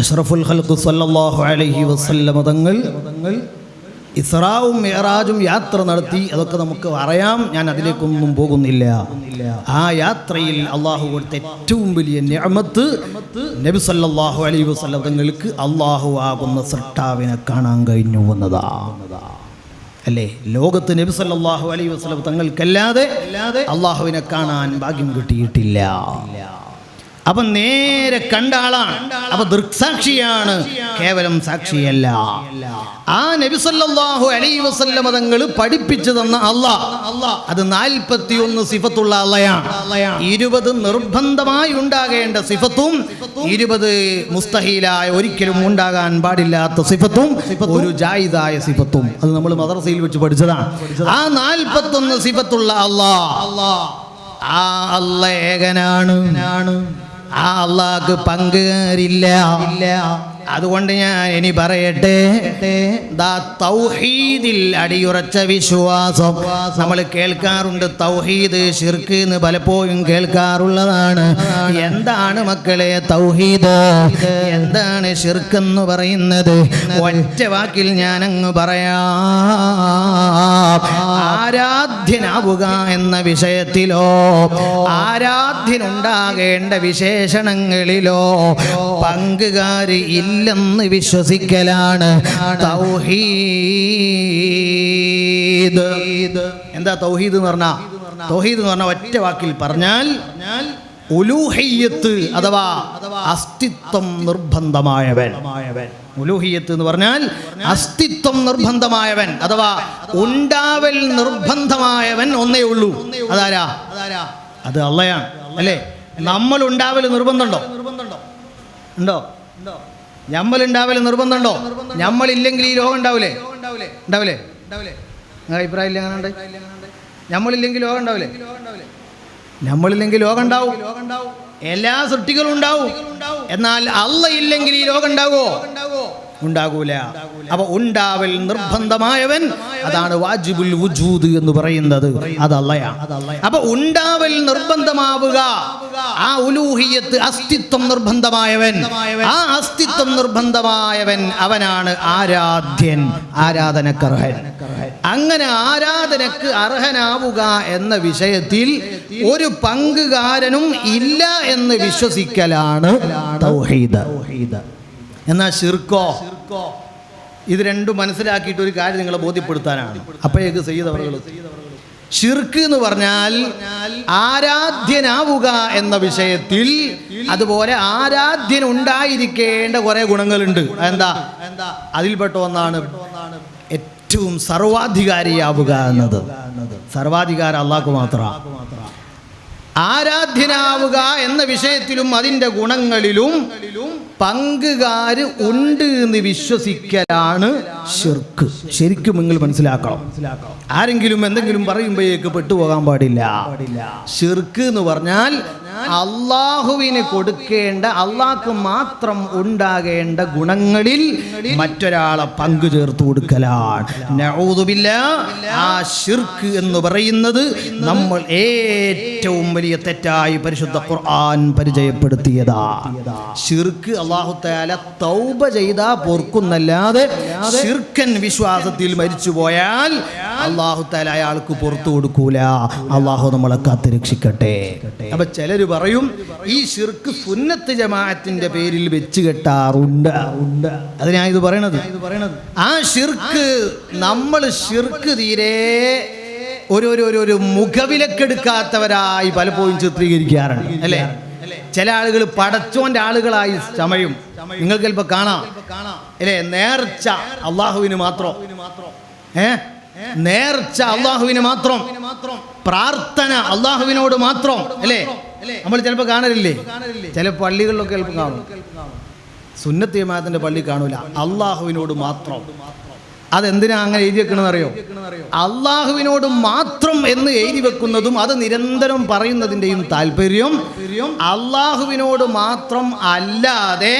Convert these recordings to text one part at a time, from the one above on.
അഷ്റഫുൽ ഖൽഖ് സല്ലല്ലാഹു അലൈഹി വസല്ലമ തങ്ങൾ ഇസ്രാവും മെഹറാജും യാത്ര നടത്തി. അതൊക്കെ നമുക്ക് അറിയാം. ഞാൻ അതിലേക്കൊന്നും പോകുന്നില്ല. ആ യാത്രയിൽ അള്ളാഹു കൊടുത്ത ഏറ്റവും വലിയ നിഅമത്ത് നബി സല്ലല്ലാഹു അലൈഹി വസല്ലം തങ്ങൾക്ക് അള്ളാഹു ആകുന്ന സൃഷ്ടാവിനെ കാണാൻ കഴിഞ്ഞു എന്നതാ. അല്ലേ? ലോകത്ത് നബി സല്ലല്ലാഹു അലൈഹി വസല്ലം തങ്ങൾക്കല്ലാതെ അള്ളാഹുവിനെ കാണാൻ ഭാഗ്യം കിട്ടിയിട്ടില്ല. അപ്പൊ നേരെ കണ്ട ആളാണ്. അപ്പൊ ദൃക്സാക്ഷിയാണ്. കേവലം സാക്ഷിയല്ല. ആ നബിസല്ലാഹു അലൈ അലൈഹി മതങ്ങൾ തങ്ങൾ പഠിപ്പിച്ചു തന്ന അള്ളാഹ്. അത് നാൽപ്പത്തിയൊന്ന് സിഫത്തുള്ള അള്ളയാണ്. ഇരുപത് നിർബന്ധമായി ഉണ്ടാകേണ്ട സിഫത്തും ഇരുപത് മുസ്തഹീലായ ഒരിക്കലും ഉണ്ടാകാൻ പാടില്ലാത്ത സിഫത്തും ഒരു ജായിദായ സിഫത്തും. അത് നമ്മൾ മദ്രസയിൽ വെച്ച് പഠിച്ചതാണ്. ആ നാൽപ്പത്തൊന്ന് സിഫത്തുള്ള അള്ളാഹ്. ആ അല്ല ആ അള്ളാഹ്ക്ക് പങ്കുകാരില്ല. അതുകൊണ്ട് ഞാൻ ഇനി പറയട്ടെ തൗഹീദിൽ അടിയുറച്ച വിശ്വാസം. നമ്മൾ കേൾക്കാറുണ്ട് തൗഹീദ് ഷിർക്ക് എന്ന് പലപ്പോഴും കേൾക്കാറുള്ളതാണ്. എന്താണ് മക്കളെ തൗഹീദ്? എന്താണ് ഷിർക്ക് എന്ന് പറയുന്നത്? ഒറ്റ വാക്കിൽ ഞാൻ അങ്ങ് പറയാം. ആരാധ്യനാവുക എന്ന വിഷയത്തിലോ ആരാധ്യനുണ്ടാകേണ്ട വിശേഷണങ്ങളിലോ പങ്കുകാര് ഇല്ലെന്ന് വിശ്വസിക്കലാണ്. തൗഹീദ്. എന്താ തൗഹീദ് എന്ന് പറഞ്ഞാൽ തൗഹീദ് എന്ന് പറഞ്ഞ ഒറ്റ വാക്കിൽ പറഞ്ഞാൽ അഥവാ അസ്തിത്വം നിർബന്ധമായവൻ. ഉലൂഹിയത്ത് എന്ന് പറഞ്ഞാൽ അസ്തിത്വം നിർബന്ധമായവൻ അഥവാ ഉണ്ടാവൽ നിർബന്ധമായവൻ ഒന്നേ ഉള്ളൂ. അതാരാ? അത് അള്ളയാണ്. അല്ലേ? നമ്മൾ ഉണ്ടാവൽ നിർബന്ധമുണ്ടോ? ഉണ്ടോ? നമ്മൾ ഉണ്ടാവില്ല നിർബന്ധമുണ്ടോ? നമ്മളില്ലെങ്കിൽ ഈ രോഗം ഉണ്ടാവില്ലേ ഉണ്ടാവില്ലേ നിങ്ങളുടെ അഭിപ്രായം ഇല്ല അങ്ങനെ ഞമ്മളില്ലെങ്കിൽ ലോകം ഉണ്ടാവില്ലേ നമ്മളില്ലെങ്കിൽ ലോകം ഉണ്ടാവും എല്ലാ സൃഷ്ടികളും ഉണ്ടാവും. എന്നാൽ അല്ല ഇല്ലെങ്കിൽ ഈ ലോകം ഉണ്ടാവോ ഉണ്ടാകൂല. അപ്പൊ ഉണ്ടാവൽ നിർബന്ധമായവൻ അതാണ് വാജിബുൽ വുജൂദ് എന്ന് പറയുന്നത്. അത് അല്ലയാണ് അപ്പൊ ഉണ്ടാവൽ നിർബന്ധമാവുക. ആ ഉലൂഹിയത്ത് അസ്തിത്വം നിർബന്ധമായവൻ. ആ അസ്തിത്വം നിർബന്ധമായവൻ അവനാണ് ആരാധ്യൻ ആരാധനക്കർഹൻ. അങ്ങനെ ആരാധനക്ക് അർഹനാവുക എന്ന വിഷയത്തിൽ ഒരു പങ്കുകാരനും ഇല്ല എന്ന് വിശ്വസിക്കലാണ് തൗഹീദ്. എന്നാൽ ഷിർക്കോ ഇത് രണ്ടും മനസ്സിലാക്കിയിട്ട് ഒരു കാര്യം നിങ്ങളെ ബോധ്യപ്പെടുത്താനാണ്. അപ്പോഴേക്ക് സയ്യിദ് അവറുകൾ ഷിർക്ക് എന്ന് പറഞ്ഞാൽ ആരാധ്യനാവുക എന്ന വിഷയത്തിൽ അതുപോലെ ആരാധ്യൻ ഉണ്ടായിരിക്കേണ്ട കുറെ ഗുണങ്ങളുണ്ട്. എന്താ അതിൽപ്പെട്ട ഒന്നാണ് ഏറ്റവും സർവാധികാരിയാവുക എന്നത്. സർവാധികാരം അള്ളാഹ്ക്ക് മാത്രമാണ് ആരാധ്യനാവുക എന്ന വിഷയത്തിലും അതിന്റെ ഗുണങ്ങളിലും പങ്കുകാര് ഉണ്ട് എന്ന് വിശ്വസിക്കലാണ് ഷിർക്ക് ശരിക്കും നിങ്ങൾ മനസ്സിലാക്കണം. ആരെങ്കിലും എന്തെങ്കിലും പറയുമ്പോഴേക്ക് പെട്ടുപോകാൻ പാടില്ല. ഷിർക്ക് എന്ന് പറഞ്ഞാൽ അള്ളാഹുവിന് കൊടുക്കേണ്ട അള്ളാഹ്ക്ക് മാത്രം ഉണ്ടാകേണ്ട ഗുണങ്ങളിൽ മറ്റൊരാളെ പങ്കു ചേർത്ത് കൊടുക്കലാണ് ആ ഷിർക്ക് എന്ന് പറയുന്നത് നമ്മൾ ഏറ്റവും വലിയ തെറ്റായി പരിശുദ്ധ ഖുർആൻ പരിചയപ്പെടുത്തിയതാ. ഷിർക്ക് അള്ളാഹു താല തൗബ ചെയ്താ പൊറുക്കുന്നല്ലാതെ ഷിർക്കൻ വിശ്വാസത്തിൽ മരിച്ചു പോയാൽ അള്ളാഹു താല അയാൾക്ക് പുറത്തു കൊടുക്കൂല. അള്ളാഹു നമ്മളെ കാത്ത് രക്ഷിക്കട്ടെ. അപ്പൊ ചിലര് പറയും ഈ ഷിർക്ക് സുന്നത്ത് ജമാഅത്തിന്റെ പേരിൽ വെച്ച് കെട്ടാറുണ്ട്. അതിനാ ഇത് പറയണത്. ആ ഷിർക്ക് നമ്മൾ ഷിർക്ക് തീരെ ഒരു ഒരു ഒരു ഒരു മുഖവിലക്കെടുക്കാത്തവരായി പലപ്പോഴും ചിത്രീകരിക്കാറുണ്ട്. അല്ലേ? ചില ആളുകൾ പടച്ചോന്റെ ആളുകളായി ചമയും. നിങ്ങൾക്ക് ചിലപ്പോൾ കാണാം. അല്ലേ? നേർച്ച അള്ളാഹുവിന് മാത്രം. ഏ? നേർച്ച അള്ളാഹുവിന് മാത്രം. പ്രാർത്ഥന അള്ളാഹുവിനോട് മാത്രം. അല്ലേ? നമ്മൾ ചിലപ്പോൾ കാണലില്ലേ? ചില പള്ളികളിലൊക്കെ ചിലപ്പോൾ കാണും. സുന്നത്ത് ജമാഅത്തിന്റെ പള്ളി കാണൂല. അള്ളാഹുവിനോട് മാത്രം. അതെന്തിനാ അങ്ങനെ എഴുതി വെക്കണമെന്ന് അറിയോ? അള്ളാഹുവിനോട് മാത്രം എന്ന് എഴുതി വെക്കുന്നതും അത് നിരന്തരം പറയുന്നതിന്റെയും താല്പര്യം അള്ളാഹുവിനോട് മാത്രം അല്ലാതെ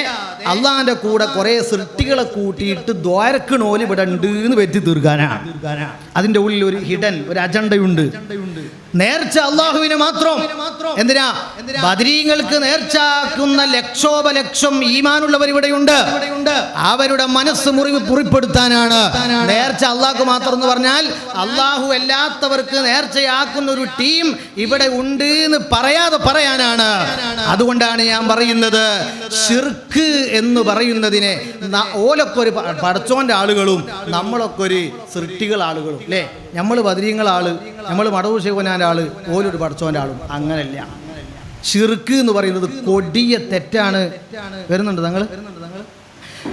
അള്ളാഹിന്റെ കൂടെ കുറെ സൃഷ്ടികളെ കൂട്ടിയിട്ട് ദ്വാരക്കണോൽ ഇവിടെ ഉണ്ട് എന്ന് പറ്റി തീർക്കാനാണ്. അതിന്റെ ഉള്ളിൽ ഒരു ഹിഡൻ ഒരു അജണ്ടയുണ്ട് നേർച്ച അള്ളാഹുവിന് മാത്രം. എന്തിനാ? ബദരീങ്ങൾക്ക് നേർച്ചാക്കുന്ന ലക്ഷോപലക്ഷം ഈമാനുള്ളവർ ഇവിടെയുണ്ട്. അവരുടെ മനസ്സ് മുറിവ് കുറിപ്പെടുത്താനാണ് നേർച്ച അള്ളാഹു മാത്രം എന്ന് പറഞ്ഞാൽ അള്ളാഹു അല്ലാത്തവർക്ക് നേർച്ചയാക്കുന്ന ഒരു ടീം ഇവിടെ ഉണ്ട് എന്ന് പറയാതെ പറയാനാണ്. അതുകൊണ്ടാണ് ഞാൻ പറയുന്നത് ഷിർക്ക് എന്ന് പറയുന്നതിനെ ഓലൊക്കെ ഒരു പടച്ചോന്റെ ആളുകളും നമ്മളൊക്കെ ഒരു സൃഷ്ടികൾ ആളുകളും അല്ലേ? നമ്മൾ ബദരീങ്ങൾ ആൾ നമ്മൾ മടവൂർ ശിവനാന്റെ ആൾ ഓലൊരു പടച്ചോന്റെ ആളും അങ്ങനല്ല. ഷിർക്ക് എന്ന് പറയുന്നത് കൊടിയ തെറ്റാണ്. വരുന്നുണ്ട് തങ്ങൾ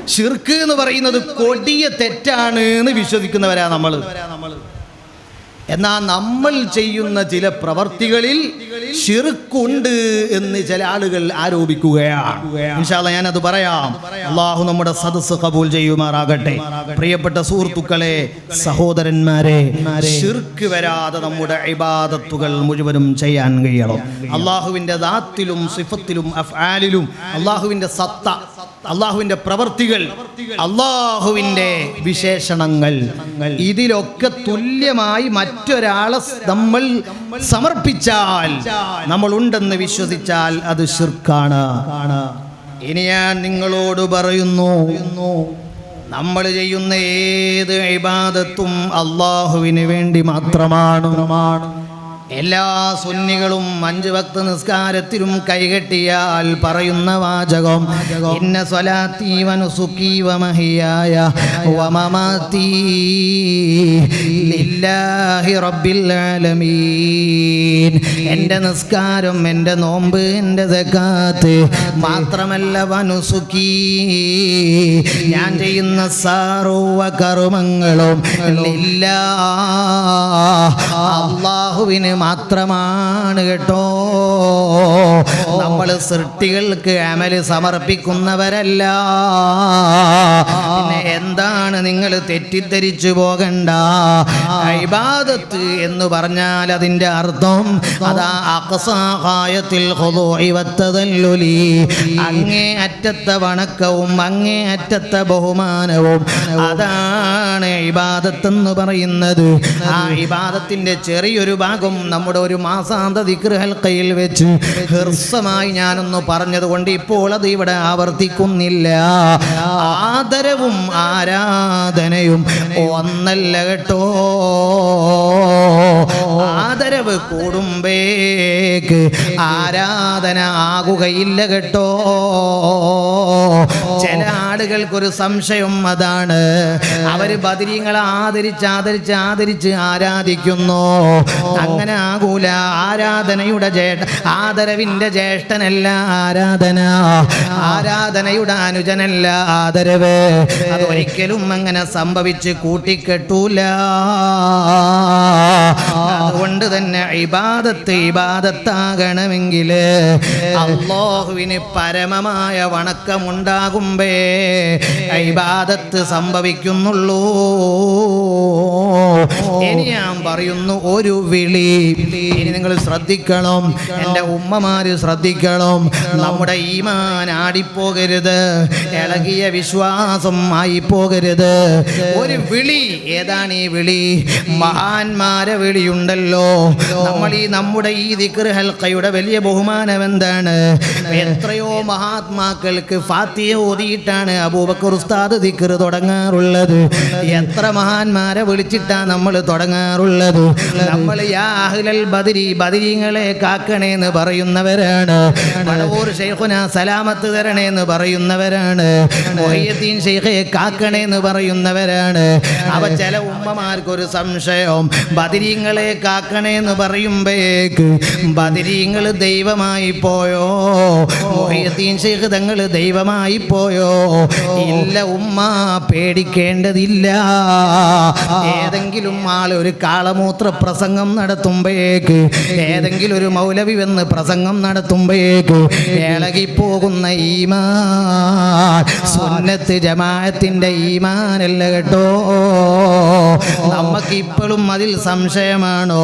ഷിർക്ക് എന്ന് പറയുന്നത് കൊടിയ തെറ്റാണ് എന്ന് വിശ്വസിക്കുന്നവരാ നമ്മൾ എന്നാൽ നമ്മൾ ചെയ്യുന്ന ചില പ്രവർത്തികളിൽ ഷിർക്കുണ്ട് എന്ന് ചില ആളുകൾ ആരോപിക്കുകയാണ്. ഞാനത് പറയാം. അള്ളാഹു നമ്മുടെ സദസ് കബൂൽ ചെയ്യുമാറാകട്ടെ. പ്രിയപ്പെട്ട സുഹൃത്തുക്കളെ സഹോദരന്മാരെ ഷിർക്ക് വരാതെ നമ്മുടെ ഇബാദത്തുകൾ മുഴുവനും ചെയ്യാൻ കഴിയണം. അള്ളാഹുവിന്റെ ദാത്തിലും സിഫത്തിലും അഫ്ആലിലും അള്ളാഹുവിന്റെ സത്ത അള്ളാഹുവിന്റെ പ്രവർത്തികൾ അള്ളാഹുവിന്റെ വിശേഷണങ്ങൾ. ഇതിലൊക്കെ തുല്യമായി മറ്റൊരാളെ നമ്മൾ സമർപ്പിച്ചാൽ നമ്മൾ ഉണ്ടെന്ന് വിശ്വസിച്ചാൽ അത് ശിർക്കാണ്. ഇനി ഞാൻ നിങ്ങളോട് പറയുന്നു നമ്മൾ ചെയ്യുന്ന ഏത് ഇബാദത്തും അള്ളാഹുവിന് വേണ്ടി മാത്രമാണ്. എല്ലാ സുന്നികളും അഞ്ച് ഭക്ത നിസ്കാരത്തിലും കൈകെട്ടിയാൽ പറയുന്ന വാചകം. ഇന്ന എന്റെ നിസ്കാരം എന്റെ നോമ്പ് എന്റെ സക്കാത്ത് മാത്രമല്ല വനുസുഖി ഞാൻ ചെയ്യുന്ന സാറുവ കർമ്മങ്ങളും ലില്ലാ അള്ളാഹുവിന് മാത്രമാണ് കേട്ടോ. നമ്മൾ സൃഷ്ടികൾക്ക് അമൽ സമർപ്പിക്കുന്നവരല്ല. എന്താണ് നിങ്ങൾ തെറ്റിദ്ധരിച്ചു പോകണ്ട? ഇബാദത്ത് എന്ന് പറഞ്ഞാൽ അതിന്റെ അർത്ഥം അതാ അക്സാഹായത്തിൽ ഹൊതോയിവത്തതല്ലുലി അങ്ങേ അറ്റത്തെ വണക്കവും അങ്ങേ അറ്റത്തെ ബഹുമാനവും അതാണ് ഇബാദത്ത് എന്ന് പറയുന്നത്. ആ ഇബാദത്തിന്റെ ചെറിയൊരു ഭാഗം നമ്മുടെ ഒരു മാസാന്ത ദിക്ർ ഹൽക്കയിൽ വെച്ച് ഹൃസ്വമായി ഞാനൊന്ന് പറഞ്ഞതുകൊണ്ട് ഇപ്പോൾ അത് ഇവിടെ ആവർത്തിക്കുന്നില്ല. ആദരവും ആരാധനയും ഒന്നല്ല കേട്ടോ. ആദരവ് കൂടുമ്പേക്ക് ആരാധന ആകുകയില്ല കേട്ടോ. ചില ആളുകൾക്കൊരു സംശയം അതാണ്. അവർ ബദരീങ്ങളെ ആദരിച്ച് ആദരിച്ച് ആദരിച്ച് ആരാധിക്കുന്നു. അങ്ങനെ ആകൂല. ആരാധനയുടെ ജേഷ്ഠ ആദരവിന്റെ ജ്യേഷ്ഠനല്ല ആരാധന. ആരാധനയുടെ അനുജനല്ല ആദരവ്. അതൊരിക്കലും അങ്ങനെ സംഭവിച്ച് കൂട്ടിക്കെട്ടൂല. അതുകൊണ്ട് തന്നെ ഇബാദത്ത്. ഇബാദത്താകണമെങ്കിൽ അള്ളാഹുവിന് പരമമായ വണക്കമുണ്ടാകുമ്പേ ഐബാദത്ത് സംഭവിക്കുന്നുള്ളൂ. ഇനി ഞാൻ പറയുന്നു ഒരു വിളി. ഇനി നിങ്ങൾ ശ്രദ്ധിക്കണം. എന്റെ ഉമ്മമാര് ശ്രദ്ധിക്കണം. നമ്മുടെ ഈമാൻ ആടിപ്പോകരുത്. ഇളകിയ വിശ്വാസം ആയിപ്പോകരുത്. ഒരു വിളി. ഏതാണ് ഈ വിളി? മഹാന്മാരെ വിളിയുണ്ടല്ലോ. നമ്മൾ ഈ നമ്മുടെ ഈ ദിക്ർ ഹൽക്കയുടെ വലിയ ബഹുമാനം എന്താണ്? എത്രയോ മഹാത്മാക്കൾക്ക് ഫാത്തിയ ഓതിയിട്ടാണ് അബൂബക്കർ ഉസ്താദ് ദിക്ർ തുടങ്ങാറുള്ളത്. എത്ര മഹാന്മാരെ വിളിച്ചിട്ടാണ് നമ്മൾ തുടങ്ങാറുള്ളത്. നമ്മൾ യാ അഹ്ലൽ ബദരി ബദരീങ്ങളെ കാക്കണേ എന്ന് പറയുന്നവരാണ് മടവൂർ ഷെയ്ഖുന സലാമത്ത് തരണേ എന്ന് പറയുന്നവരാണ്. മൊഹിയദ്ദീൻ ഷെയ്ഖെ കാക്കണേ എന്ന് പറയുന്നവരാണ്. അവ ചില ഉമ്മമാർക്കൊരു സംശയം. ബദരീങ്ങളെ കാക്കണേ എന്ന് പറയുമ്പോഴേക്ക് ബദരീങ്ങൾ ദൈവമായി പോയോ? മൊഹയത്തീൻ ഷെയ്ഖ് തങ്ങൾ ദൈവമായി പോയോ? ഇല്ല ഉമ്മ പേടിക്കേണ്ടതില്ല. ഏതെങ്കിലും ആൾ ഒരു കാളമൂത്ര പ്രസംഗം നടത്തുമ്പോഴേക്ക് ഏതെങ്കിലും ഒരു മൗലവി വന്ന് പ്രസംഗം നടത്തുമ്പോഴേക്ക് ഇളകിപ്പോകുന്ന ഈമാൻ സുന്നത്ത് ജമാഅത്തിന്റെ ഈമാനല്ല കേട്ടോ. നമുക്കിപ്പോഴും അതിൽ സംശയമാണോ?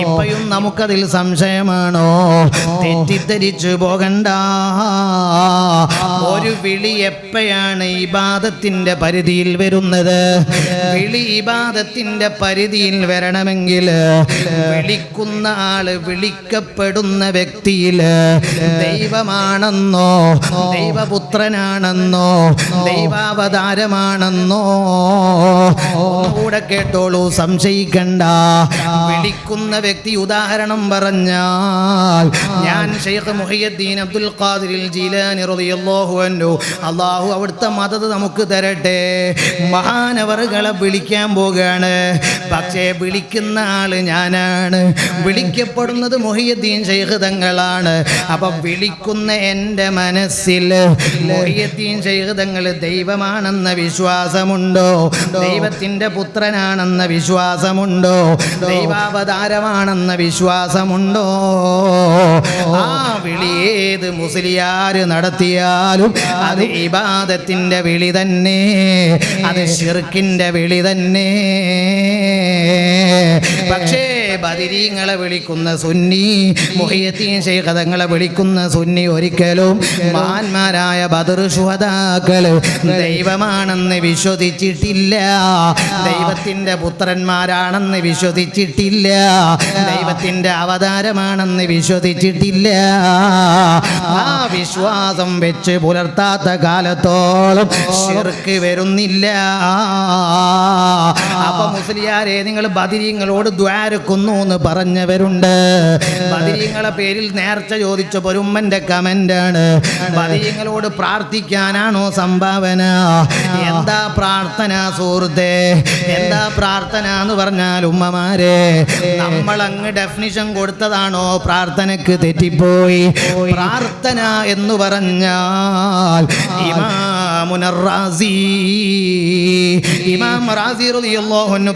ഇപ്പോഴും നമുക്കതിൽ സംശയമാണോ? തെറ്റിദ്ധരിച്ചു പോകണ്ട. ഒരു വിളി എപ്പോഴാണ് ഇബാദത്തിന്റെ പരിധിയിൽ വരുന്നത്? വിളി ഇബാദത്തിന്റെ പരിധിയിൽ വരണമെങ്കിൽ വിളിക്കുന്ന ആൾ വിളിക്കപ്പെടുന്ന വ്യക്തിയിൽ ദൈവമാണെന്നോ ദൈവപുത്രനാണെന്നോ ദൈവാവതാരമാണെന്നോ കൂടെ കേട്ടോളൂ സംശയിക്കണ്ട. വിളിക്കുന്ന വ്യക്തി ഉദാഹരണം പറഞ്ഞാൽ ഞാൻ ഷെയ്ഖ് മുഹിയുദ്ദീൻ അബ്ദുൽ ഖാദിരിൽ ജീലാനി റളിയല്ലാഹു അൻഹു. അള്ളാഹു അവിടുത്തെ മദത് നമുക്ക് തരട്ടെ. മഹാനവറുകളെ വിളിക്കാൻ പോകുകയാണ് പക്ഷേ വിളിക്കുന്ന ആൾ ഞാനാണ്. വിളിക്കപ്പെടുന്നത് മൊഹിയദ്ദീൻ ഷെയ്ഖ് തങ്ങളാണ്. അപ്പൊ വിളിക്കുന്ന എന്റെ മനസ്സിൽ മൊഹിയദ്ദീൻ ഷെയ്ഖ് തങ്ങൾ ദൈവമാണെന്ന വിശ്വാസമുണ്ടോ? ദൈവത്തിന്റെ പുത്രനാണെന്ന വിശ്വാസമുണ്ടോ? ദൈവാവതാരമാണെന്ന വിശ്വാസമുണ്ടോ? ആ വിളി ഏത് മുസ്ലിയാര് നടത്തിയാലും അത് ഇബാദത്തിന്റെ വിളി തന്നെ. അത് ഷിർക്കിന്റെ വിളി തന്നെ. പക്ഷേ ബദിരീങ്ങളെ വിളിക്കുന്ന സുന്നി മൊഹിയത്തീൻ ശൈഖതങ്ങളെ വിളിക്കുന്ന സുന്നി ഒരിക്കലും മഹാന്മാരായ ബദർ ശുഹതാക്കൾ ദൈവമാണെന്ന് വിശ്വസിച്ചിട്ടില്ല. ദൈവത്തിന്റെ പുത്രന്മാരാണെന്ന് വിശ്വസിച്ചിട്ടില്ല. ദൈവത്തിന്റെ അവതാരമാണെന്ന് വിശ്വസിച്ചിട്ടില്ല. ആ വിശ്വാസം വെച്ച് പുലർത്താത്ത കാലത്തോളം ശിർക്ക് വരുന്നില്ല. അപ്പൊ മുസ്ലിയാരെ നിങ്ങൾ ബദിരിങ്ങളോട് ദ്വാരക്കുന്നു എന്ന് പറഞ്ഞവരുണ്ട്. ബദിരിങ്ങളെ പേരിൽ നേർച്ച ചോദിച്ച പൊരുമ്മന്റെ കമന്റ് ആണ്. ബദിരീങ്ങളോട് പ്രാർത്ഥിക്കാനാണോ സംഭാവന? എന്താ പ്രാർത്ഥന സുഹൃത്തെ? എന്താ പ്രാർത്ഥന എന്ന് പറഞ്ഞാൽ ഉമ്മമാരെ നമ്മൾ അങ്ങ് ഡെഫിനിഷൻ കൊടുത്തതാണോ പ്രാർത്ഥനക്ക് തെറ്റിപ്പോയി? പ്രാർത്ഥന എന്ന് പറഞ്ഞാൽ റാസി. ഇമാം റാസി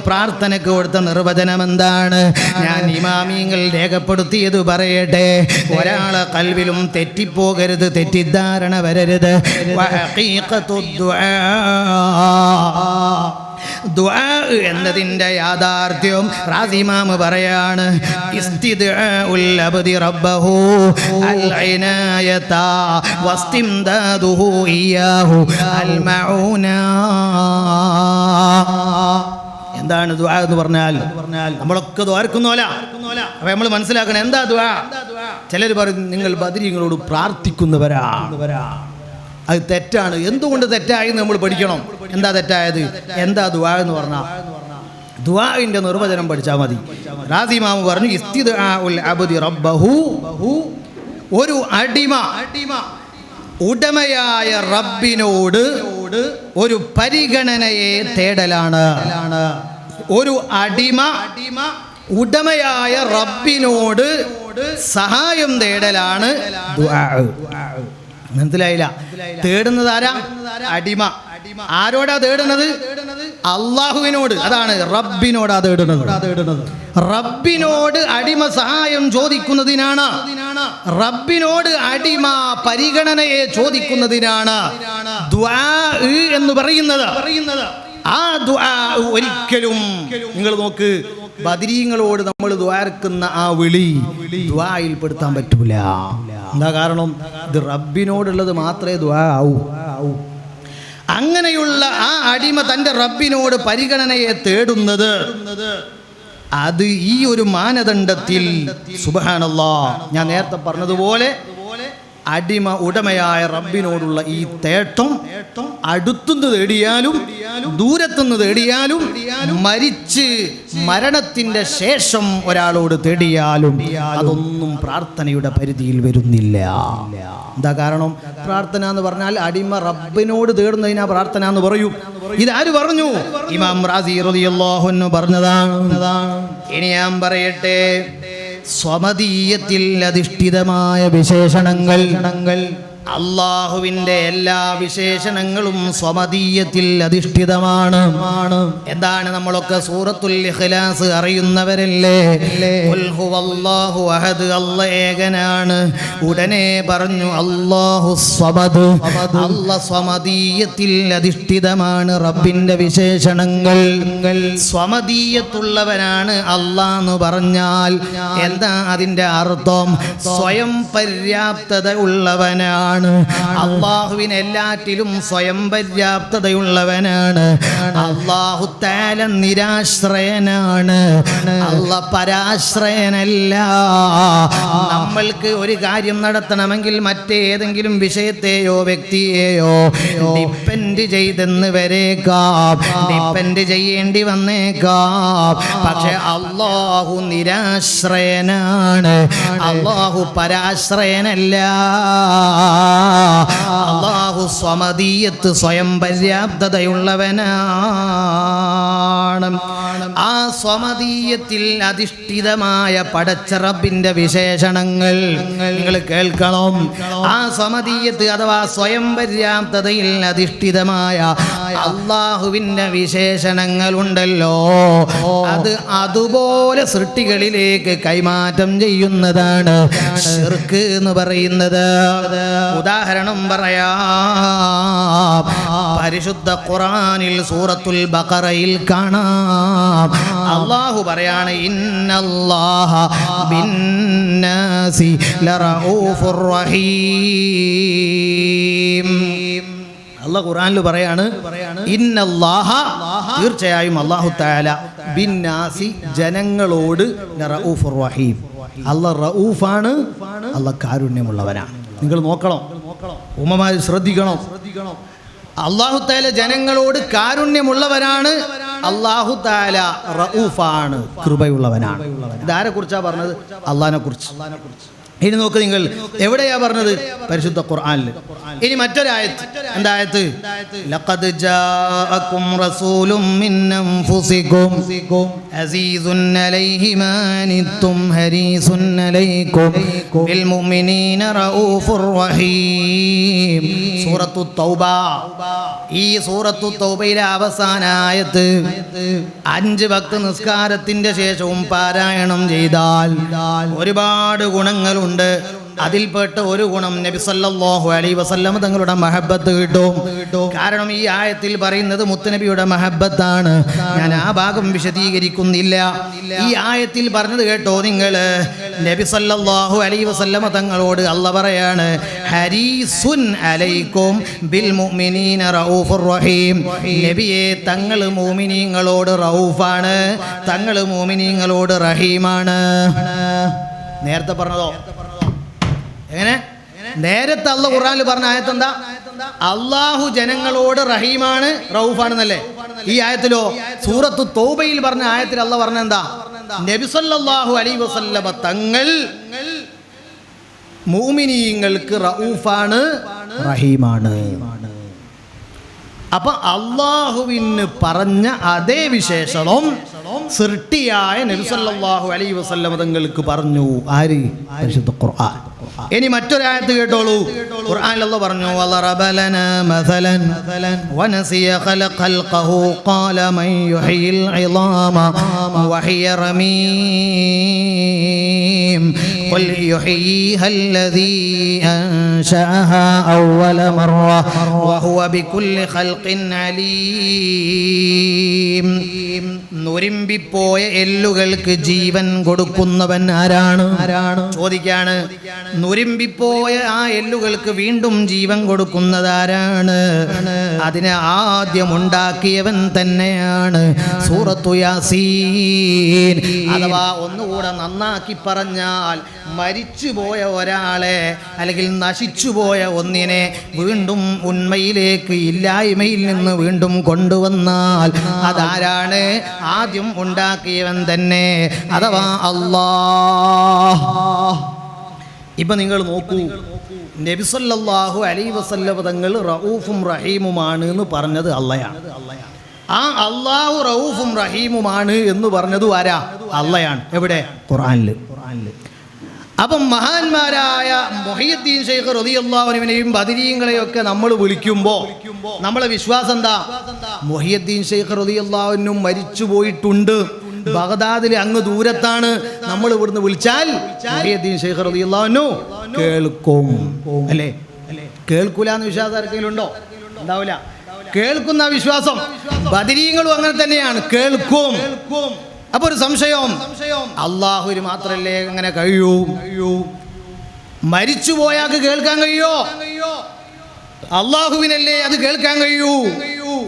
പ്രാർത്ഥനക്ക് കൊടുത്ത നിർവചനം എന്താണ്? ഞാൻ ഇമാമിങ്ങൾ രേഖപ്പെടുത്തിയത് പറയട്ടെ. ഒരാളെ കൽവിലും തെറ്റിപ്പോകരുത് തെറ്റിദ്ധാരണ വരരുത്. ദുആ ദുആ എന്നതിന്റെ യാഥാർത്ഥ്യം റാസിമാമ് പറയാണ്. എന്താണ് ദ്വാ എന്ന് പറഞ്ഞാൽ? നമ്മളൊക്കെ ദ്വാരക്കുന്നോല അപ്പൊ നമ്മൾ മനസ്സിലാക്കണം എന്താ ദ്വാ ചിലർ പറയും നിങ്ങൾ ബദരീങ്ങളോട് പ്രാർത്ഥിക്കുന്നവരാ. അത് തെറ്റാണ്. എന്തുകൊണ്ട് തെറ്റായി നമ്മൾ പഠിക്കണം? എന്താ തെറ്റായത്? എന്താ ദുവാ എന്ന് പറഞ്ഞാൽ ദുആഇന്റെ നിർവചനം പഠിച്ചാൽ മതി. റാസിമാമു പറഞ്ഞു റബ്ബഹു. ഒരു അടിമ ഉടമയായ റബ്ബിനോട് ഒരു പരിഗണനയെ തേടലാണ്. ഒരു അടിമ ഉടമയായ റബ്ബിനോട് സഹായം തേടലാണ് ദുആ. മനസ്സിലായില്ല. തേടുന്നത് ആരാ? അടിമ. ആരോടാ തേടുന്നത്? അള്ളാഹുവിനോട്. അതാണ് റബ്ബിനോടാ തേടുന്നത്. റബ്ബിനോട് അടിമ സഹായം ചോദിക്കുന്നതിനാണ്. റബ്ബിനോട് അടിമ പരിഗണനയെ ചോദിക്കുന്നതിനാണ്. എന്ന് പറയുന്നത്. ആ ഒരിക്കലും നിങ്ങൾ നോക്ക്. ബദരീങ്ങളോട് നമ്മൾ ദ്വാരക്കുന്ന ആ വിളി ദ്വായിൽപ്പെടുത്താൻ പറ്റൂല. എന്താ കാരണം? ഇത് റബ്ബിനോടുള്ളത് മാത്രമേ ദ്വാ ആവൂ. അങ്ങനെയുള്ള ആ അടിമ തന്റെ റബ്ബിനോട് പരിഗണനയെ തേടുന്നത് അത് ഈ ഒരു മാനദണ്ഡത്തിൽ സുബഹാനല്ലാ ഞാൻ നേരത്തെ പറഞ്ഞതുപോലെ അടിമ ഉടമയായ റബ്ബിനോടുള്ള ഈ തേട്ടം അടുത്തുനിന്ന് തേടിയാലും ദൂരത്തുനിന്ന് തേടിയാലും മരിച്ച് മരണത്തിന്റെ ശേഷം ഒരാളോട് തേടിയാലും അതൊന്നും പ്രാർത്ഥനയുടെ പരിധിയിൽ വരുന്നില്ല. എന്താ കാരണം? പ്രാർത്ഥന എന്ന് പറഞ്ഞാൽ അടിമ റബ്ബിനോട് തേടുന്നതിനാ പ്രാർത്ഥന എന്ന് പറയും. ഇതാര് പറഞ്ഞു? ഇമാം റാസി പറഞ്ഞതാണ്. ഇനി ഞാൻ പറയട്ടെ. സ്വമതീയത്തിൽ അധിഷ്ഠിതമായ വിശേഷണങ്ങൾ. അള്ളാഹുവിന്റെ എല്ലാ വിശേഷണങ്ങളും സ്വമതീയത്തിൽ അധിഷ്ഠിതമാണ്. എന്താണ് നമ്മളൊക്കെ സൂറത്തുൽ ഇഖ്ലാസ് അറിയുന്നവരല്ലേ? അല്ലാഹു അഹദ് അല്ല ഏകനാണ്. ഉടനെ പറഞ്ഞു അള്ളാഹു സ്വമദ്. അല്ല സ്വമതീയത്തിൽ അധിഷ്ഠിതമാണ് റബ്ബിന്റെ വിശേഷണങ്ങൾ. സ്വമതീയത്തുള്ളവനാണ് അള്ളാന്ന് പറഞ്ഞാൽ എന്താ അതിന്റെ അർത്ഥം? സ്വയം പര്യാപ്തത ഉള്ളവനാണ്. അള്ളാഹുവിന് എല്ലാറ്റിലും സ്വയം പര്യാപ്തതയുള്ളവനാണ്. അള്ളാഹു താല നിരാശ്രയനാണ്. അള്ള പരാശ്രയനല്ല. നമ്മൾക്ക് ഒരു കാര്യം നടത്തണമെങ്കിൽ മറ്റേതെങ്കിലും വിഷയത്തെയോ വ്യക്തിയെയോ ഡിപ്പെൻഡ് ചെയ്തെന്ന് വരേക്കാം. ഡിപ്പെൻഡ് ചെയ്യേണ്ടി വന്നേക്കാം. പക്ഷെ അള്ളാഹു നിരാശ്രയനാണ്. അള്ളാഹു പരാശ്രയനല്ല. അള്ളാഹു സ്വമതീയത്ത് സ്വയം പര്യാപ്തതയുള്ളവനാണ്. ആ സ്വമതീയത്തിൽ അധിഷ്ഠിതമായ പടച്ചറബിന്റെ വിശേഷണങ്ങൾ നിങ്ങൾ കേൾക്കണം. ആ സ്വമതീയത്ത് അഥവാ സ്വയം പര്യാപ്തതയിൽ അധിഷ്ഠിതമായ അള്ളാഹുവിന്റെ വിശേഷണങ്ങളുണ്ടല്ലോ. അത് അതുപോലെ സൃഷ്ടികളിലേക്ക് കൈമാറ്റം ചെയ്യുന്നതാണ് എന്ന് പറയുന്നത്. ഉദാഹരണം പറയാം. പരിശുദ്ധ ഖുറാനിൽ സൂറത്തുൽ ബഖറയിൽ കാണാം. അള്ളാഹു പറയാണ് ഇന്നല്ലാഹ ബിന്നാസി ലറഊഫുർ റഹീം. അല്ല ഖുറാനിൽ പറയാണ് ഇന്നല്ലാഹ തീർച്ചയായും അള്ളാഹു താല ബിന്നാസി ജനങ്ങളോട് റഹീം. അല്ല റഊഫാണ് അല്ല കാരുണ്യമുള്ളവനാണ്. നിങ്ങൾ നോക്കണം. ഉമ്മമാർ ശ്രദ്ധിക്കണം. ശ്രദ്ധിക്കണം അള്ളാഹു താല ജനങ്ങളോട് കാരുണ്യമുള്ളവനാണ് അള്ളാഹു താല റഊഫാണ് കൃപയുള്ളവനാണ്. ഇതാരെ കുറിച്ചാ പറഞ്ഞത്? അള്ളഹാനെ കുറിച്ച്. ഇനി നോക്ക് നിങ്ങൾ എവിടെയാ പറഞ്ഞത്? പരിശുദ്ധ ഖുർആനിൽ ഇനി മറ്റൊരായത്ത്. എന്തായത്ത് ലഖദ് ജാഅക്കും റസൂലും മിൻ അൻഫുസികും. അസീസുൻ عليه ما അനിത്തും حريص عليكم മുഅ്മിനീന റഊഫുർ റഹീം. സൂറത്തു തൗബ. ഈ സൂറത്തു തൗബയിലെ അവസാന ആയത്ത് അഞ്ച് ഭക്ത നിസ്കാരത്തിന്റെ ശേഷവും പാരായണം ചെയ്താൽ ഒരുപാട് ഗുണങ്ങളുണ്ട്. അതിൽപ്പെട്ട ഒരു ഗുണം നബി സല്ലല്ലാഹു അലൈഹി വസല്ലം തങ്ങളുടെ മഹബത്ത് കിട്ടും. കാരണം ഈ ആയത്തിൽ പറയുന്നത് മുത്തനബിയുടെ മഹബത്താണ്. ഞാൻ ആ ഭാഗം വിശദീകരിക്കുന്നില്ല. ഈ ആയത്തിൽ പറഞ്ഞത് കേട്ടോ നിങ്ങൾ നബി സല്ലല്ലാഹു അലൈഹി വസല്ലം തങ്ങളോട് അല്ല പറയാണ് ഹരീസുൻ അലൈക്കും ബിൽ മുഅ്മിനീന റഊഫുർ റഹീം. നബിയെ തങ്ങൾ മുഅ്മിനീങ്ങളോട് റഊഫാണ് തങ്ങൾ മുഅ്മിനീങ്ങളോട് റഹീമാണ്. നേരത്തെ പറഞ്ഞതോ? എങ്ങനെ? നേരത്തെ അള്ള ഖുറാനിൽ പറഞ്ഞ ആയത്ത് എന്താ? അള്ളാഹു ജനങ്ങളോട് റഹീമാണ് റൌഫാണെന്നല്ലേ? ഈ ആയത്തിലോ? സൂറത്ത് തോബയിൽ പറഞ്ഞ ആയത്തിൽ അള്ള പറഞ്ഞ എന്താ? നബിസല്ലാഹു അലൈ വസല്ലമ തങ്ങൾ മൂമിനീങ്ങൾക്ക് റൗഫാണ് റഹീമാണ്. അപ്പൊ അള്ളാഹുവിന് പറഞ്ഞ അതേ വിശേഷണം സൃഷ്ടിയായ നബിസല്ലാഹു അലൈ വസല്ലമ തങ്ങൾക്ക് പറഞ്ഞു ആര് പരിശുദ്ധ ഖുർആൻ ഇനി മറ്റൊരായത്ത് കേട്ടോളൂ ഖുർആനിലുള്ള പറഞ്ഞു വളറബ ലനാ മസലൻ വനസിയ ഖലഖ ഖൽഖഹു ഖാല മൻ യുഹ്യിൽ ഇളാമ വഹിയ റമീം قل يحييها الذي أنشأها أول مرة وهو بكل خلق عليم നുരിമ്പിപ്പോയ എല്ലുകൾക്ക് ജീവൻ കൊടുക്കുന്നവൻ ആരാണ്? ആരാണ്? ചോദിക്കാണ്. നുരുമ്പിപ്പോയ ആ എല്ലുകൾക്ക് വീണ്ടും ജീവൻ കൊടുക്കുന്നത് ആരാണ്? അതിനെ ആദ്യം ഉണ്ടാക്കിയവൻ തന്നെയാണ്. സൂറത്തു യാസീൻ. അഥവാ ഒന്നുകൂടെ നന്നാക്കി പറഞ്ഞാൽ മരിച്ചുപോയ ഒരാളെ അല്ലെങ്കിൽ നശിച്ചുപോയ ഒന്നിനെ വീണ്ടും ഉണ്മയിലേക്ക് ഇല്ലായ്മയിൽ നിന്ന് വീണ്ടും കൊണ്ടുവന്നാൽ അതാരാണ്? ആദ്യം ഉണ്ടാക്കിയവൻ തന്നെ. അഥവാ അല്ലാ ഇപ്പൊ നിങ്ങൾ നോക്കൂ. നബിസല്ലാഹു അലൈ വസല്ലം തങ്ങൾ റഊഫും റഹീമുമാണ് എന്ന് പറഞ്ഞത് അള്ളയാണ്. ആ അള്ളാഹു റഊഫും റഹീമുമാണ് എന്ന് പറഞ്ഞത് ആരാ? അള്ളയാണ്. എവിടെ? ഖുർആനിൽ അപ്പം മഹാന്മാരായ മൊഹിയുദ്ദീൻ ഷെയ്ഖ് റതിയല്ലാവിനെയും ബദിരീങ്ങളെയും ഒക്കെ നമ്മൾ വിളിക്കുമ്പോൾ നമ്മളെ വിശ്വാസം എന്താ? മൊഹിയുദ്ദീൻ ഷെയ്ഖ് റതിയല്ലാവിനും മരിച്ചു പോയിട്ടുണ്ട് ബഗ്ദാദിലെ അങ്ങ് ദൂരത്താണ്. നമ്മൾ ഇവിടുന്ന് വിളിച്ചാൽ മൊഹിയുദ്ദീൻ ഷെയ്ഖ് റതിയല്ലാവിനു കേൾക്കും. അല്ലേ? കേൾക്കൂല എന്ന് വിശ്വാസം ആർക്കെങ്കിലും ഉണ്ടോ? ഉണ്ടാവില്ല. കേൾക്കുന്ന വിശ്വാസം ബദരീങ്ങളും അങ്ങനെ തന്നെയാണ്. കേൾക്കും. അപ്പൊ ഒരു സംശയം. അള്ളാഹുവിന് മാത്രല്ലേ അങ്ങനെ കഴിയൂ? മരിച്ചു പോയാക്ക് കേൾക്കാൻ കഴിയോ? അള്ളാഹുവിനല്ലേ അത് കേൾക്കാൻ കഴിയൂ?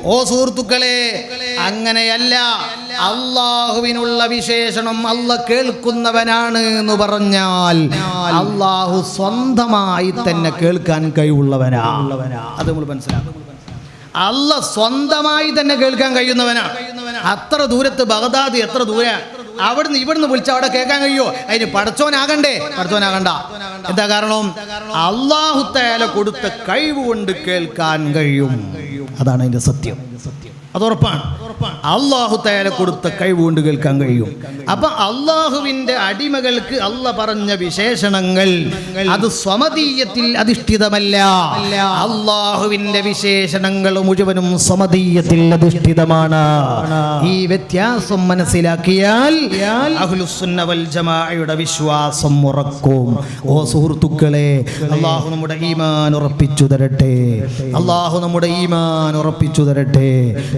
ഓ സുഹൃത്തുക്കളെ അങ്ങനെയല്ല. അള്ളാഹുവിനുള്ള വിശേഷണം അല്ല കേൾക്കുന്നവനാണ് എന്ന് പറഞ്ഞാൽ അള്ളാഹു സ്വന്തമായി തന്നെ കേൾക്കാൻ കഴിവുള്ളവനാ. അത് നമ്മൾ മനസ്സിലാക്കും അല്ല സ്വന്തമായി തന്നെ കേൾക്കാൻ കഴിയുന്നവനാണ് അത്ര ദൂരത്ത് ബഗദാദി എത്ര ദൂര? അവിടുന്ന് ഇവിടുന്ന് വിളിച്ച അവിടെ കേൾക്കാൻ കഴിയോ? അതിന് പടച്ചോനാകണ്ടേ. പടച്ചോനാകണ്ട. എന്താ കാരണം? അള്ളാഹുത്തേല കൊടുത്ത കഴിവ് കൊണ്ട് കേൾക്കാൻ കഴിയും. അതാണ് അതിന്റെ സത്യം. അത് അള്ളാഹു തയാല കൊടുത്ത കഴിവ് കൊണ്ട് കേൾക്കാൻ കഴിയും. അപ്പൊ അള്ളാഹുവിന്റെ അടിമകൾക്ക് അല്ല പറഞ്ഞ വിശേഷണങ്ങൾ അത് സ്വമതീയത്തിൽ അധിഷ്ഠിതമല്ല. അള്ളാഹുവിന്റെ വിശേഷണങ്ങൾ മുഴുവനും സ്വമതീയത്തിൽ അധിഷ്ഠിതമാണ്. ഈ വ്യത്യാസം മനസ്സിലാക്കിയാൽ ജമാഅയുടെ വിശ്വാസം ഉറക്കും. ഓ സുഹൃത്തുക്കളെ അള്ളാഹു നമ്മുടെ ഈമാൻ ഉറപ്പിച്ചു തരട്ടെ. അള്ളാഹു നമ്മുടെ ഈമാൻ ഉറപ്പിച്ചു തരട്ടെ.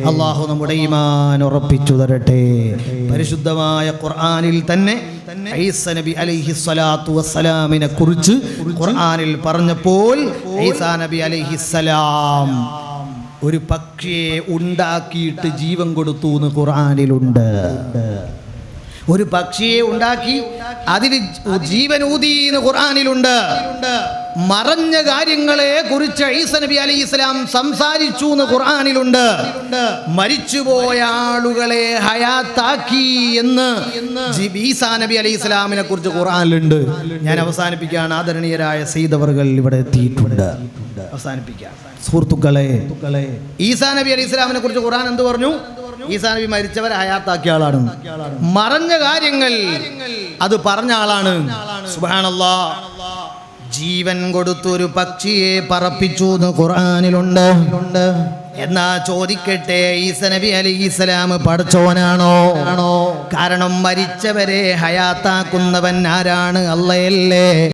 അള്ളാഹു നമ്മുടെ ഈമാൻ ഉറപ്പിച്ചു തരട്ടെ. പരിശുദ്ധമായ ഖുർആാനിൽ തന്നെ ഈസ നബി അലൈഹി സ്വലാത്തു വസ്സലാമിനെ കുറിച്ച് ഖുർആനിൽ പറഞ്ഞപ്പോൾ ഈസാ നബി അലൈഹിസ്സലാം ഒരു പക്ഷിയെ ഉണ്ടാക്കിയിട്ട് ജീവൻ കൊടുത്തു എന്ന് ഖുർആനിലുണ്ട്. ഒരു പക്ഷിയെ ഉണ്ടാക്കി അതിന് ജീവനൂതി എന്ന് ഖുർആാനിലുണ്ട്. മറഞ്ഞ കാര്യങ്ങളെ കുറിച്ച് ഈസ നബി അലി ഇസ്ലാം സംസാരിച്ചു എന്ന് ഖുർആാനിലുണ്ട്. മരിച്ചുപോയ ആളുകളെ ഹയാത്താക്കി എന്ന് ഈസാ നബി അലി ഇസ്ലാമിനെ കുറിച്ച് ഖുർആാനിലുണ്ട്. ഞാൻ അവസാനിപ്പിക്കുകയാണ്. ആദരണീയരായ സീതവറുകൾ ഇവിടെ എത്തിയിട്ടുണ്ട്. അവസാനിപ്പിക്കാം. സുഹൃത്തുക്കളെ ഈസാ നബി അലി ഇസ്ലാമിനെ കുറിച്ച് ഖുർആൻ എന്ത് പറഞ്ഞു? ഈസാ നബി മരിച്ചവരെ ഹയാത്താക്കിയ ആളാണ്. മറഞ്ഞ കാര്യങ്ങൾ അത് പറഞ്ഞ ആളാണ്. സുബാനല്ലാ ജീവൻ കൊടുത്തൊരു പക്ഷിയെ പറപ്പിച്ചു എന്ന് ഖുർആനിലുണ്ട്. എന്നാ ചോദിക്കട്ടെ ഈസനബി അലി ഇസ്ലാം പഠിച്ചോനാണോ കാരണം മരിച്ചവരെ ഹയാത്താക്കുന്നവൻ ആരാണ്? അല്ലയല്ലേ